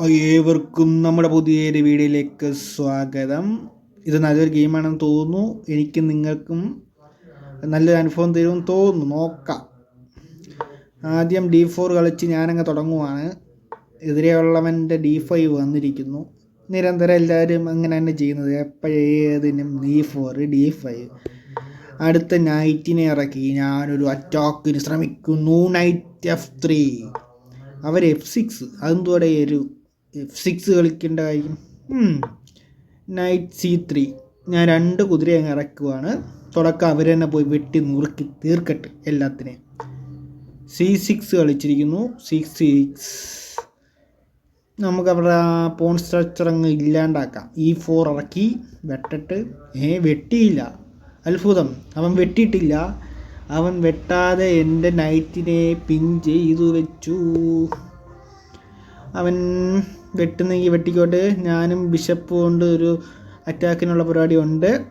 ഏവർക്കും നമ്മുടെ പുതിയൊരു വീഡിയോയിലേക്ക് സ്വാഗതം. ഇത് നല്ലൊരു ഗെയിമാണെന്ന് തോന്നുന്നു. എനിക്ക് നിങ്ങൾക്കും നല്ലൊരു അനുഭവം തരുമെന്ന് തോന്നുന്നു. നോക്കാം. ആദ്യം ഡി ഫോർ കളിച്ച് ഞാനങ്ങ് തുടങ്ങുവാണ്. എതിരെയുള്ളവന്റെ ഡി ഫൈവ് വന്നിരിക്കുന്നു. നിരന്തരം എല്ലാവരും അങ്ങനെ തന്നെ ചെയ്യുന്നത്. എപ്പോഴേതിനും ഡി ഫോർ ഡി ഫൈവ് അടുത്ത നൈറ്റിനെ ഇറക്കി. ഞാനൊരു അറ്റാക്കിന് ശ്രമിക്കുന്നു. നൈറ്റ് എഫ് ത്രീ അവർ എഫ് സിക്സ് അതെന്തോടെ ഒരു എഫ് സിക്സ് കളിക്കേണ്ട കാര്യം? നൈറ്റ് സി ത്രീ ഞാൻ രണ്ട് കുതിര അങ്ങ് ഇറക്കുവാണ്. തുടക്കം അവർ തന്നെ പോയി വെട്ടി നുറുക്കി തീർക്കട്ടെ എല്ലാത്തിനെയും. സി സിക്സ് കളിച്ചിരിക്കുന്നു. സി സിക്സ് നമുക്ക് അവരുടെ പോൺ സ്ട്രക്ചർ അങ്ങ് ഇല്ലാണ്ടാക്കാം. ഇ ഫോർ ഇറക്കി വെട്ടിട്ട്. ഏ വെട്ടിയില്ല. അത്ഭുതം. അവൻ വെട്ടിയിട്ടില്ല. അവൻ വെട്ടാതെ എന്റെ നൈറ്റിനെ പിൻ ചെയ്തു വെച്ചു. അവൻ വെട്ടുന്നെങ്കിൽ വെട്ടിക്കോട്ടെ ഞാനും ബിഷപ്പ് കൊണ്ട് ഒരു അറ്റാക്കിനുള്ള പരിപാടി ഉണ്ട്.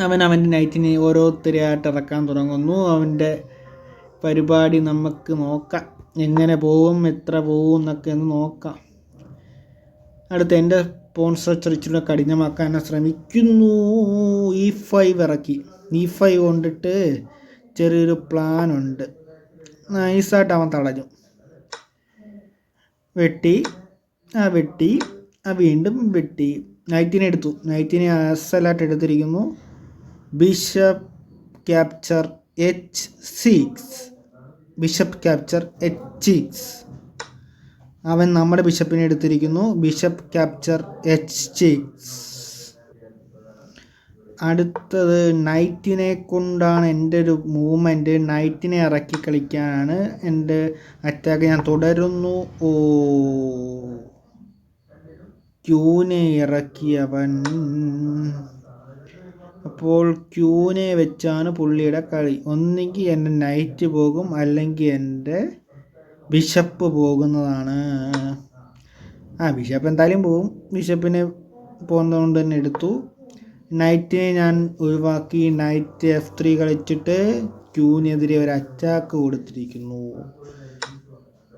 അവൻ അവന്റെ നൈറ്റിനെ ഓരോരുത്തരെയായിട്ട് ഇറക്കാൻ തുടങ്ങുന്നു. അവന്റെ പരിപാടി നമുക്ക് നോക്കാം. എങ്ങനെ പോവും എത്ര പോവും എന്നൊക്കെ ഒന്ന് നോക്കാം. അടുത്ത എന്റെ പോൺ സ്ട്രക്ചർ ഇച്ചിരി കഠിനമാക്കാൻ ശ്രമിക്കുന്നു. ഈ ഫൈവ് ഇറക്കി. ഫൈവ് കൊണ്ടിട്ട് ചെറിയൊരു പ്ലാൻ ഉണ്ട് നൈസായിട്ട് അവൻ തടഞ്ഞു വെട്ടി ആ വെട്ടി ആ വീണ്ടും വെട്ടി. നൈറ്റിനെ എടുത്തു. നൈറ്റിനെ അസലായിട്ട് എടുത്തിരിക്കുന്നു. Bishop capture H six. Bishop capture H six. അവൻ നമ്മുടെ ബിഷപ്പിനെ എടുത്തിരിക്കുന്നു. Bishop capture H six. അടുത്തത് നൈറ്റിനെ കൊണ്ടാണ് എന്റെ ഒരു മൂവ്മെന്റ് നൈറ്റിനെ ഇറക്കി കളിക്കാനാണ് എന്റെ അറ്റാക്ക് ഞാൻ തുടരുന്നു. ഓ ക്യൂനെ ഇറക്കിയവൻ. അപ്പോൾ ക്യൂനെ വെച്ചാണ് പുള്ളിയുടെ കളി. ഒന്നുകിൽ എന്റെ നൈറ്റ് പോകും അല്ലെങ്കിൽ എന്റെ ബിഷപ്പ് പോകുന്നതാണ്. ആ ബിഷപ്പ് എന്തായാലും പോകും. ബിഷപ്പിനെ പോകുന്നതുകൊണ്ട് തന്നെ എടുത്തു. നൈറ്റിനെ ഞാൻ ഒഴിവാക്കി നൈറ്റ് എഫ് ത്രീ കളിച്ചിട്ട് ക്യൂനെതിരെ ഒരു അറ്റാക്ക് കൊടുത്തിരിക്കുന്നു.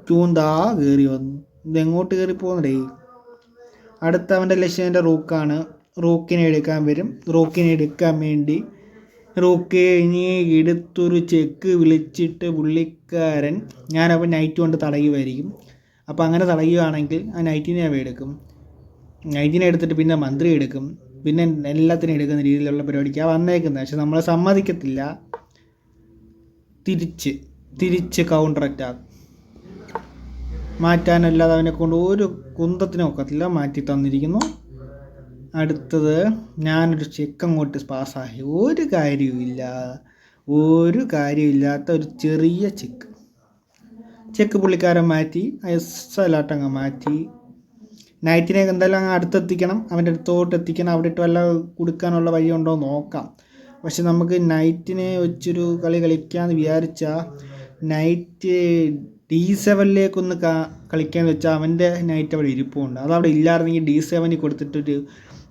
ക്യൂൻ ദാ കയറി വന്നു. ഇതെങ്ങോട്ട് കയറി പോകുന്നടേ അടുത്ത അവന്റെ ലക്ഷ്യം എന്റെ റൂക്കാണ്. റൂക്കിനെ എടുക്കാൻ വരും. റൂക്കിനെ എടുക്കാൻ വേണ്ടി റൂക്കെ ഇനി എടുത്തൊരു ചെക്ക് വിളിച്ചിട്ട് പുള്ളിക്കാരൻ ഞാനപ്പോൾ നൈറ്റ് കൊണ്ട് തടയുമായിരിക്കും അപ്പോൾ അങ്ങനെ തടയുകയാണെങ്കിൽ ആ നൈറ്റിനെ അവ എടുക്കും. നൈറ്റിനെ എടുത്തിട്ട് പിന്നെ മന്ത്രി എടുക്കും. പിന്നെ എല്ലാത്തിനും എടുക്കുന്ന രീതിയിലുള്ള പരിപാടിക്കാണ് വന്നേക്കുന്നത് പക്ഷെ നമ്മൾ സമ്മതിക്കത്തില്ല. തിരിച്ച് തിരിച്ച് കൗണ്ടർ അറ്റാക്ക് മാറ്റാനല്ലാതെ അവനെ കൊണ്ട് ഒരു കുന്തത്തിനും ഒക്കത്തില്ല. മാറ്റി തന്നിരിക്കുന്നു. അടുത്തത് ഞാനൊരു ചെക്ക് അങ്ങോട്ട് പാസ്സായി ഒരു കാര്യവുമില്ല ഒരു കാര്യമില്ലാത്ത ഒരു ചെറിയ ചെക്ക് ചെക്ക് പുള്ളിക്കാരൻ മാറ്റി എസ് അയസലാട്ടങ്ങ് മാറ്റി. നൈറ്റിനെ എന്തായാലും അടുത്തെത്തിക്കണം. അവന്റെ അടുത്തോട്ട് എത്തിക്കണം. അവിടെ ഇട്ട് വല്ല കൊടുക്കാനുള്ള വഴിയുണ്ടോ നോക്കാം. പക്ഷെ നമുക്ക് നൈറ്റിനെ വെച്ചൊരു കളി കളിക്കാമെന്ന് വിചാരിച്ചാൽ നൈറ്റ് ഡി സെവനിലേക്കൊന്ന് കാ കളിക്കാമെന്ന് വെച്ചാൽ അവന്റെ നൈറ്റ് അവിടെ ഇരിപ്പുണ്ട്. അതവിടെ ഇല്ലായിരുന്നെങ്കിൽ ഡി സെവനിൽ കൊടുത്തിട്ടൊരു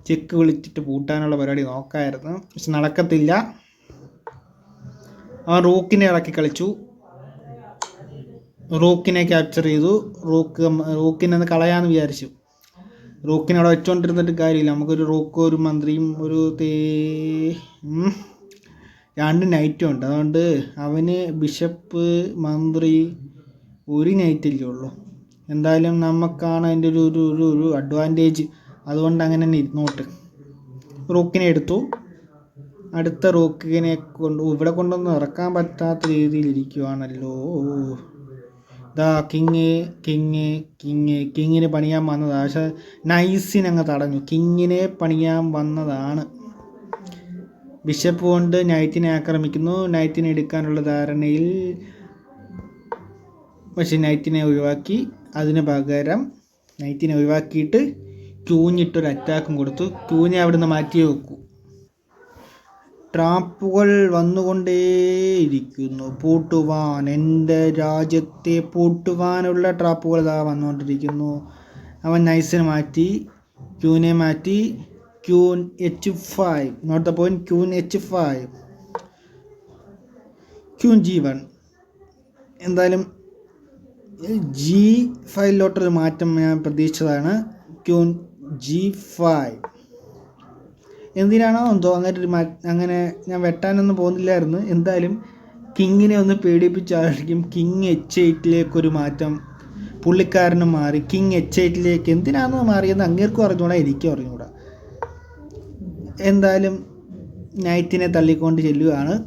ചെക്ക് വിളിച്ചിട്ട് പൂട്ടാനുള്ള പരിപാടി നോക്കായിരുന്നു. പക്ഷെ നടക്കത്തില്ല. അവൻ റൂക്കിനെ ഇറക്കി കളിച്ചു. റൂക്കിനെ ക്യാപ്ചർ ചെയ്തു. റൂക്ക് റൂക്കിനെ കളയാമെന്ന് വിചാരിച്ചു. റൂക്കിനെ അവിടെ വെച്ചുകൊണ്ടിരുന്നിട്ട് കാര്യമില്ല. നമുക്കൊരു റൂക്കും ഒരു മന്ത്രിയും ഒരു തേ രണ്ട് നൈറ്റും ഉണ്ട്. അതുകൊണ്ട് അവന് ബിഷപ്പ് മന്ത്രി ഒരു നൈറ്റല്ലേ ഉള്ളൂ. എന്തായാലും നമുക്കാണ് അതിന്റെ ഒരു ഒരു ഒരു ഒരു അഡ്വാന്റേജ് അതുകൊണ്ട് അങ്ങനെ തന്നെ ഇരുന്നോട്ട്. റൂക്കിനെ എടുത്തു. അടുത്ത റൂക്കിനെ കൊണ്ട് ഇവിടെ കൊണ്ടൊന്നും ഇറക്കാൻ പറ്റാത്ത രീതിയിൽ ഇരിക്കുവാണല്ലോ. ദാ കിങ് കിങ് കിങ് കിങ്ങിന് പണിയാൻ വന്നതാണ് പക്ഷെ നൈസിനങ്ങ് തടഞ്ഞു. കിങ്ങിനെ പണിയാൻ വന്നതാണ്. ബിഷപ്പ് കൊണ്ട് നൈറ്റിനെ ആക്രമിക്കുന്നു. നൈറ്റിനെ എടുക്കാനുള്ള ധാരണയിൽ പക്ഷെ നൈറ്റിനെ ഒഴിവാക്കി. അതിന് പകരം നൈറ്റിനെ ഒഴിവാക്കിയിട്ട് ക്യൂഞ്ഞിട്ടൊരു അറ്റാക്കും കൊടുത്തു. ക്യൂഞ്ഞെ അവിടുന്ന് മാറ്റി വെക്കൂ ട്രാപ്പുകൾ വന്നുകൊണ്ടേയിരിക്കുന്നു. പൂട്ടുവാൻ എന്റെ രാജ്യത്തെ പൂട്ടുവാനുള്ള ട്രാപ്പുകൾ ഇതാ വന്നുകൊണ്ടിരിക്കുന്നു. അവൻ നൈസിനെ മാറ്റി ക്യൂനെ മാറ്റി queen H five not the point queen H five. Queen G one. എന്തായാലും ജി ഫൈവിലോട്ടൊരു മാറ്റം ഞാൻ പ്രതീക്ഷിച്ചതാണ്. Queen G five. എന്തിനാണോ എന്തോ അങ്ങനെ ഒരു അങ്ങനെ ഞാൻ വെട്ടാനൊന്നും പോകുന്നില്ലായിരുന്നു. എന്തായാലും കിങ്ങിനെ ഒന്ന് പേടിപ്പിച്ചായിരിക്കും. കിങ് എച്ച് എയ്റ്റിലേക്കൊരു മാറ്റം പുള്ളിക്കാരനും മാറി. കിങ് എച്ച് എയ്റ്റിലേക്ക് എന്തിനാണോ മാറിയെന്ന് അങ്ങേർക്കും അറിഞ്ഞൂടാ എനിക്കും അറിഞ്ഞൂടാ. എന്തായാലും നൈറ്റിനെ തള്ളിക്കൊണ്ട് ചെല്ലുകയാണ്.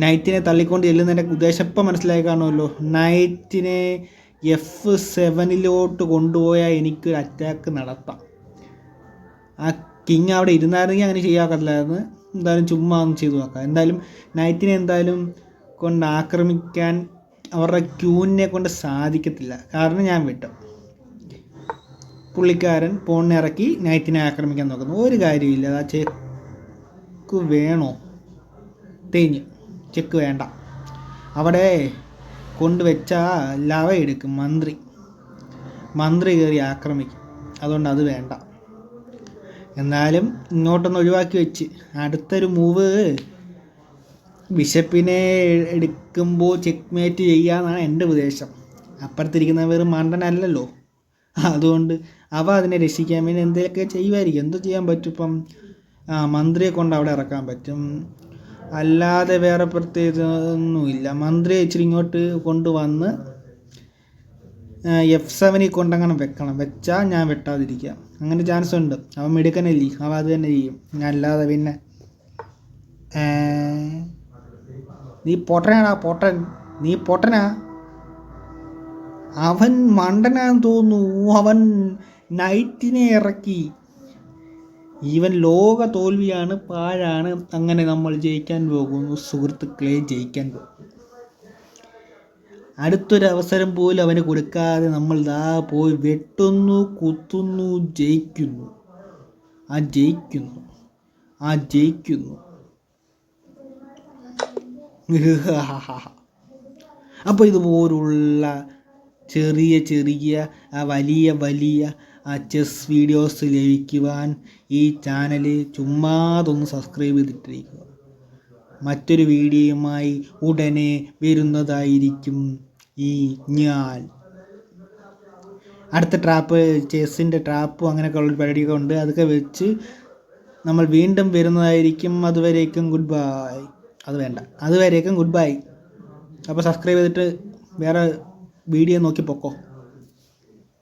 നൈറ്റിനെ തള്ളിക്കൊണ്ട് ചെല്ലുന്നതിന്റെ ഉദ്ദേശം ഇപ്പം മനസ്സിലായി കാണുമല്ലോ. നൈറ്റിനെ എഫ് സെവനിലോട്ട് കൊണ്ടുപോയാൽ എനിക്കൊരു അറ്റാക്ക് നടത്താം. ആ കിങ് അവിടെ ഇരുന്നായിരുന്നെങ്കിൽ അങ്ങനെ ചെയ്യാക്കത്തില്ലായിരുന്നു. എന്തായാലും ചുമ്മാ ഒന്ന് ചെയ്തു നോക്കാം. എന്തായാലും നൈറ്റിനെ എന്തായാലും കൊണ്ട് ആക്രമിക്കാൻ അവരുടെ ക്യൂവിനെ കൊണ്ട് സാധിക്കത്തില്ല. കാരണം ഞാൻ വിട്ടു. പുള്ളിക്കാരൻ പോണിനെ ഇറക്കി നൈറ്റിനെ ആക്രമിക്കാൻ നോക്കുന്നു. ഒരു കാര്യമില്ല ആ ചെക്ക് വേണോ? തേഞ്ഞ്. ചെക്ക് വേണ്ട. അവിടെ കൊണ്ടുവച്ച ലവ എടുക്കും മന്ത്രി. മന്ത്രി കയറി ആക്രമിക്കും. അതുകൊണ്ട് അത് വേണ്ട. എന്നാലും ഇങ്ങോട്ടൊന്ന് ഒഴിവാക്കി വെച്ച്. അടുത്തൊരു മൂവ് ബിഷപ്പിനെ എടുക്കുമ്പോൾ ചെക്ക് മേറ്റ് ചെയ്യാന്നാണ് എന്റെ ഉപദേശം. അപ്പുറത്തിരിക്കുന്ന വെറും മണ്ടനല്ലല്ലോ. അതുകൊണ്ട് അവ അതിനെ രക്ഷിക്കാൻ വേണ്ടി എന്തെങ്കിലുമൊക്കെ ചെയ്യുമായിരിക്കും. എന്തോ ചെയ്യാൻ പറ്റും ഇപ്പം? മന്ത്രിയെ കൊണ്ട് അവിടെ ഇറക്കാൻ പറ്റും. അല്ലാതെ വേറെ പ്രത്യേകിച്ച് ഒന്നുമില്ല മന്ത്രിയെ ഇച്ചിരി ഇങ്ങോട്ട് കൊണ്ടുവന്ന് എഫ് സെവനിൽ കൊണ്ടങ്ങനെ വെക്കണം. വെച്ചാൽ ഞാൻ വെട്ടാതിരിക്കാം. അങ്ങനെ ചാൻസ് ഉണ്ട്. അവൻ മെടുക്കനല്ലേ അവൻ അത് തന്നെ ചെയ്യും. ഞാൻ അല്ലാതെ പിന്നെ നീ പൊട്ടനാടാ പൊട്ടൻ. നീ പൊട്ടനാ. അവൻ മണ്ടനാന്ന് തോന്നുന്നു. അവൻ നൈറ്റിനെ ഇറക്കി. ഈവൻ ലോക തോൽവിയാണ് പാഴാണ്. അങ്ങനെ നമ്മൾ ജയിക്കാൻ പോകുന്നു. സുഹൃത്തുക്കളെ ജയിക്കാൻ പോകുന്നു. അടുത്തൊരു അവസരം പോലും അവന് കൊടുക്കാതെ നമ്മൾ ദാ പോയി വെട്ടുന്നു കുത്തുന്നു ജയിക്കുന്നു. ആ ജയിക്കുന്നു. ആ ജയിക്കുന്നു. അപ്പോൾ ഇതുപോലുള്ള ചെറിയ ചെറിയ വലിയ വലിയ ചെസ് വീഡിയോസ് ലഭിക്കുവാൻ ഈ ചാനൽ ചുമ്മാതൊന്ന് സബ്സ്ക്രൈബ് ചെയ്തിട്ടിരിക്കുക. മറ്റൊരു വീഡിയോയുമായി ഉടനെ വരുന്നതായിരിക്കും. ഈ ഞാൻ അടുത്ത ട്രാപ്പ് ചെസ്സിന്റെ ട്രാപ്പും അങ്ങനെയൊക്കെ ഉള്ളൊരു പരിപാടിയൊക്കെ ഉണ്ട്. അതൊക്കെ വെച്ച് നമ്മൾ വീണ്ടും വരുന്നതായിരിക്കും. അതുവരേക്കും ഗുഡ് ബൈ അത് വേണ്ട. അതുവരേക്കും ഗുഡ് ബൈ അപ്പോൾ സബ്സ്ക്രൈബ് ചെയ്തിട്ട് വേറെ വീഡിയോ നോക്കി പൊക്കോ?